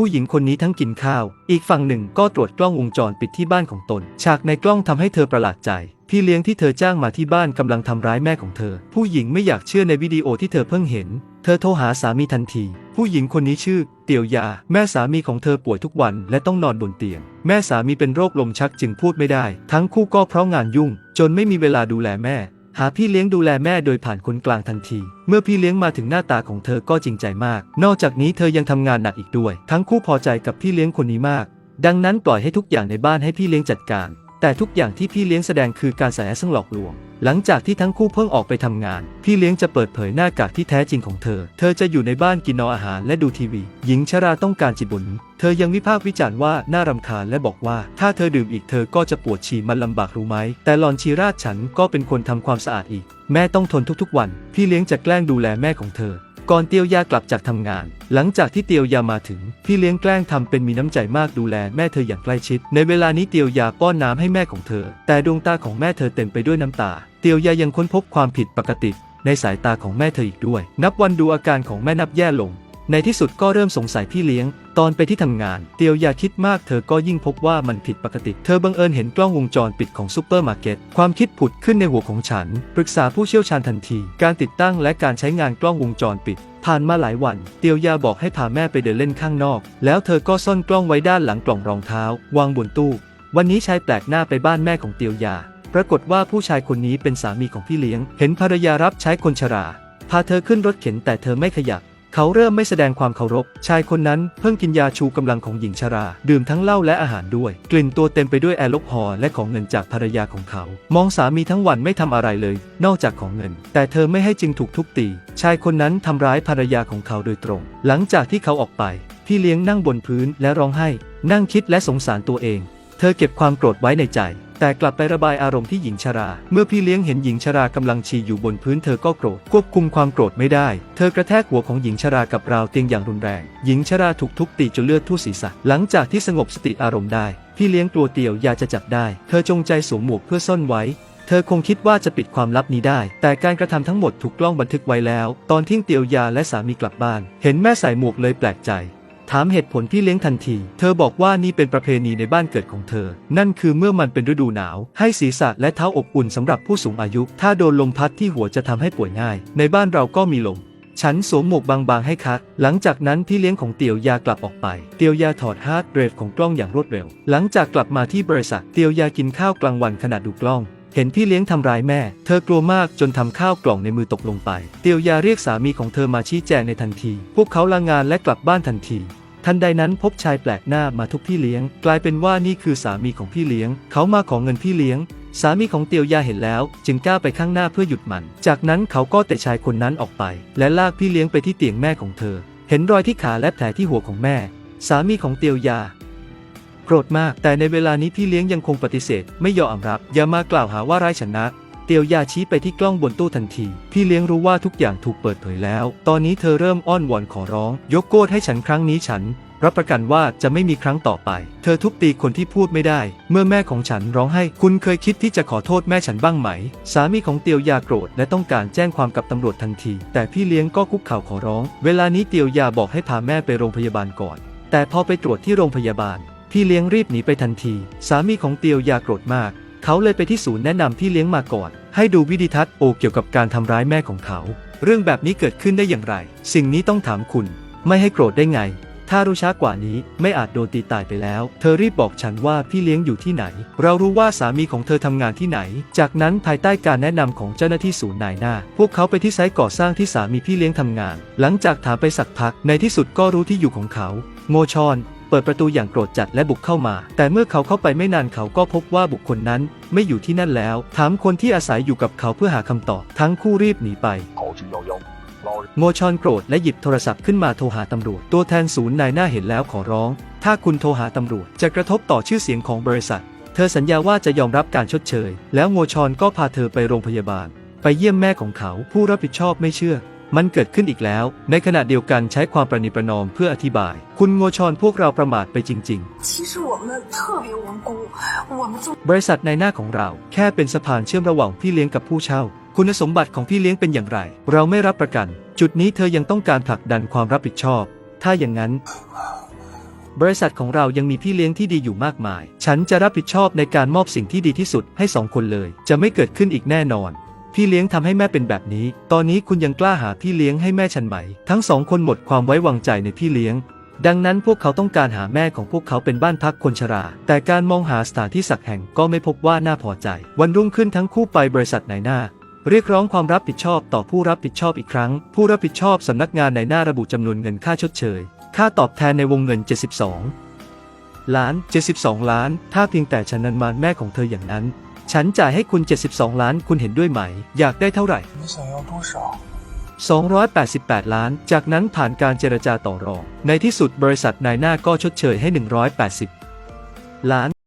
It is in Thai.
ผู้หญิงคนนี้ทั้งกินข้าว อีกฝั่งหนึ่งก็ตรวจกล้องวงจรปิดที่บ้านของตน ฉากในกล้องทำให้เธอประหลาดใจ พี่เลี้ยงที่เธอจ้างมาที่บ้านกำลังทำร้ายแม่ของเธอ ผู้หญิงไม่อยากเชื่อในวิดีโอที่เธอเพิ่งเห็น เธอโทรหาสามีทันที ผู้หญิงคนนี้ชื่อ เตียวยา แม่สามีของเธอป่วยทุกวันและต้องนอนบนเตียง แม่สามีเป็นโรคลมชักจึงพูดไม่ได้ ทั้งคู่ก็เพราะงานยุ่ง จนไม่มีเวลาดูแลแม่ หาพี่เลี้ยงดูแลแม่โดยผ่านคนกลางทันที เมื่อพี่เลี้ยงมาถึงหน้าตาของเธอก็จริงใจมาก นอกจากนี้เธอยังทำงานหนักอีกด้วย ทั้งคู่พอใจกับพี่เลี้ยงคนนี้มาก ดังนั้นปล่อยให้ทุกอย่างในบ้านให้พี่เลี้ยงจัดการ แต่ทุกอย่างที่พี่เลี้ยงแสดงคือการแสซึ่งหลอกลวง หลังจากที่ทั้งคู่เพิ่งออกไปทำงาน พี่เลี้ยงจะเปิดเผยหน้ากากที่แท้จริงของเธอ เธอจะอยู่ในบ้านกินนอนอาหารและดูทีวี หญิงชราต้องการจิตบุญเธอยังวิพากษ์วิจารณ์ว่าน่ารำคาญและบอกว่า ถ้าเธอดื่มอีกเธอก็จะปวดฉี่มันลำบากรู้ไหม แต่หลอนชีราชฉันก็เป็นคนทำความสะอาดอีก แม่ต้องทนทุกๆวัน พี่เลี้ยงจะแกล้งดูแลแม่ของเธอ ก่อนเตียวยากลับจากทำงาน หลังจากที่เตียวยามาถึง พี่เลี้ยงแกล้งทำเป็นมีน้ำใจมากดูแลแม่เธออย่างใกล้ชิด ในเวลานี้เตียวยาป้อนน้ำให้แม่ของเธอ แต่ดวงตาของแม่เธอเต็มไปด้วยน้ำตา เตียวยายังค้นพบความผิดปกติ ในสายตาของแม่เธออีกด้วย นับวันดูอาการของแม่นับแย่ลง ในที่สุดก็เริ่มสงสัยพี่เลี้ยง ตอนไปที่ทำงาน เตียวยาคิดมากเธอก็ยิ่งพบว่ามันผิดปกติ เธอบังเอิญเห็นกล้องวงจรปิดของซูเปอร์มาร์เก็ต ความคิดผุดขึ้นในหัวของฉัน ปรึกษาผู้เชี่ยวชาญทันที การติดตั้งและการใช้งานกล้องวงจรปิดผ่านมาหลายวัน เตียวยาบอกให้พาแม่ไปเดินเล่นข้างนอก แล้วเธอก็ซ่อนกล้องไว้ด้านหลังกล่องรองเท้า วางบนตู้ วันนี้ชายแปลกหน้าไปบ้านแม่ของเตียวยา ปรากฏว่าผู้ชายคนนี้เป็นสามีของพี่เลี้ยง เห็นภรรยารับใช้คนชรา พาเธอขึ้นรถเข็นแต่เธอไม่ขยับ เขาเริ่มไม่แสดงความเคารพ ชายคนนั้นเพิ่งกินยาชูกำลังของหญิงชรา ดื่มทั้งเหล้าและอาหารด้วย กลิ่นตัวเต็มไปด้วยแอลกอฮอล์และของเงินจากภรรยาของเขา มองสามีทั้งวันไม่ทำอะไรเลย นอกจากของเงิน แต่เธอไม่ให้จึงถูกทุบตี ชายคนนั้นทำร้ายภรรยาของเขาโดยตรง หลังจากที่เขาออกไป พี่เลี้ยงนั่งบนพื้นและร้องไห้ นั่งคิดและสงสารตัวเอง เธอเก็บความโกรธไว้ในใจ แต่กลับไประบายอารมณ์ที่หญิงชรา เมื่อพี่เลี้ยงเห็นหญิงชรากำลังฉี่อยู่บนพื้นเธอก็โกรธ ควบคุมความโกรธไม่ได้ เธอกระแทกหัวของหญิงชรากับราวเตียงอย่างรุนแรง หญิงชราถูกทุบตีจนเลือดทั่วศีรษะ หลังจากที่สงบสติอารมณ์ได้ พี่เลี้ยงกลัวเตียวยาจะจับได้ เธอจงใจสวมหมวกเพื่อซ่อนไว้เธอคงคิดว่าจะปิดความลับนี้ได้ แต่การกระทำทั้งหมดถูกกล้องบันทึกไว้แล้ว ตอนที่เตียวยาและสามีกลับบ้าน เห็นแม่ใส่หมวกเลยแปลกใจ ถามเหตุผลพี่เลี้ยงทันที เธอบอกว่านี่เป็นประเพณีในบ้านเกิดของเธอ นั่นคือเมื่อมันเป็นฤดูหนาว ให้ศีรษะและเท้าอบอุ่นสำหรับผู้สูงอายุ ถ้าโดนลมพัดที่หัวจะทำให้ป่วยง่าย ในบ้านเราก็มีลมฉันสวมหมวกบางๆให้คัดหลังจากนั้นพี่เลี้ยงของเตียวยากลับออกไป เตียวยาถอดฮาร์ดเรทของกล้องอย่างรวดเร็ว หลังจากกลับมาที่บริษัท เตียวยากินข้าวกลางวันขณะดูกล้อง เห็นพี่เลี้ยงทำร้ายแม่ เธอกลัวมากจนทำข้าวกล่องในมือตกลงไป เตียวยาเรียกสามีของเธอมาชี้แจงในทันที พวกเขาลางานและกลับบ้านทันที ทันใดนั้นพบชายแปลกหน้ามาทุบพี่เลี้ยง กลายเป็นว่านี่คือสามีของพี่เลี้ยง เขามาขอเงินพี่เลี้ยง สามีของเตียวยาเห็นแล้ว จึงก้าวไปข้างหน้าเพื่อหยุดมัน จากนั้นเขาก็เตะชายคนนั้นออกไป และลากพี่เลี้ยงไปที่เตียงแม่ของเธอ เห็นรอยที่ขาและแผลที่หัวของแม่ สามีของเตียวยาโกรธมาก แต่ในเวลานี้พี่เลี้ยงยังคงปฏิเสธ ไม่ยอมรับ อย่ามากล่าวหาว่าร้ายชนะ เตียวยาชี้ไปที่กล้องบนตู้ทันที พี่เลี้ยงรู้ว่าทุกอย่างถูกเปิดเผยแล้ว ตอนนี้เธอเริ่มอ้อนวอนขอร้อง ยกโกรธให้ฉันครั้งนี้ฉัน รับประกันว่าจะไม่มีครั้งต่อไป เธอทุบตีคนที่พูดไม่ได้ เมื่อแม่ของฉันร้องให้ คุณเคยคิดที่จะขอโทษแม่ฉันบ้างไหม สามีของเตียวยาโกรธและต้องการแจ้งความกับตำรวจทันที แต่พี่เลี้ยงก็คุกเข่าขอร้อง เวลานี้เตียวยาบอกให้พาแม่ไปโรงพยาบาลก่อน แต่พอไปตรวจที่โรงพยาบาล พี่เลี้ยงรีบหนีไปทันที สามีของเตียวยาโกรธมาก เขาเลยไปที่ศูนย์แนะนำพี่เลี้ยงมาก่อน ให้ดูวิดีทัศน์โอเกี่ยวกับการทำร้ายแม่ของเขา เรื่องแบบนี้เกิดขึ้นได้อย่างไร สิ่งนี้ต้องถามคุณ ไม่ให้โกรธได้ไง ถ้ารู้ช้ากว่านี้ไม่อาจโดนตีตายไปแล้ว เธอรีบบอกฉันว่าพี่เลี้ยงอยู่ที่ไหน เรารู้ว่าสามีของเธอทำงานที่ไหน จากนั้นภายใต้การแนะนำของเจ้าหน้าที่ศูนย์นายหน้า พวกเขาไปที่ไซต์ก่อสร้างที่สามีพี่เลี้ยงทำงาน หลังจากถามไปสักพักในที่สุดก็รู้ที่อยู่ของเขาโงชอน เปิดประตูอย่างโกรธจัดและบุกเข้ามา แต่เมื่อเขาเข้าไปไม่นานเขาก็พบว่าบุคคลนั้นไม่อยู่ที่นั่นแล้ว ถามคนที่อาศัยอยู่กับเขาเพื่อหาคำตอบ ทั้งคู่รีบหนีไปโมชอนโกรธและหยิบโทรศัพท์ขึ้นมาโทรหาตำรวจ ตัวแทนศูนย์นายหน้าเห็นแล้วขอร้อง ถ้าคุณโทรหาตำรวจจะกระทบต่อชื่อเสียงของบริษัท เธอสัญญาว่าจะยอมรับการชดเชย แล้วโมชอนก็พาเธอไปโรงพยาบาล ไปเยี่ยมแม่ของเขาผู้รับผิดชอบไม่เชื่อ มันเกิดขึ้นอีกแล้ว ในขณะเดียวกันใช้ความประนีประนอมเพื่ออธิบาย คุณโงชอนพวกเราประมาทไปจริง ๆ บริษัทในหน้าของเราแค่เป็นสะพานเชื่อมระหว่างพี่เลี้ยงกับผู้เช่า คุณสมบัติของพี่เลี้ยงเป็นอย่างไร เราไม่รับประกัน จุดนี้เธอยังต้องการผลักดันความรับผิดชอบ ถ้าอย่างนั้นบริษัทของเรายังมีพี่เลี้ยงที่ดีอยู่มากมาย ฉันจะรับผิดชอบในการมอบสิ่งที่ดีที่สุดให้สองคนเลย จะไม่เกิดขึ้นอีกแน่นอน พี่เลี้ยงทำให้แม่เป็นแบบนี้ ตอนนี้คุณยังกล้าหาพี่เลี้ยงให้แม่ฉันไหม ทั้งสองคนหมดความไว้วางใจในพี่เลี้ยง ดังนั้นพวกเขาต้องการหาแม่ของพวกเขาเป็นบ้านพักคนชรา แต่การมองหาสถานที่สักแห่งก็ไม่พบว่าน่าพอใจ วันรุ่งขึ้นทั้งคู่ไปบริษัทนายหน้า เรียกร้องความรับผิดชอบต่อผู้รับผิดชอบอีกครั้ง ผู้รับผิดชอบสำนักงานนายหน้าระบุจำนวนเงินค่าชดเชย ค่าตอบแทนในวงเงิน 72ล้าน 72 ล้าน ถ้าเพียงแต่ฉันนั้นมานแม่ของเธออย่างนั้น ฉันจ่ายให้คุณ 72 ล้าน คุณเห็นด้วยไหม อยากได้เท่าไหร่288 ล้าน จากนั้นผ่านการเจรจาต่อรอง ในที่สุดบริษัทนายหน้าก็ชดเชยให้ 180 ล้าน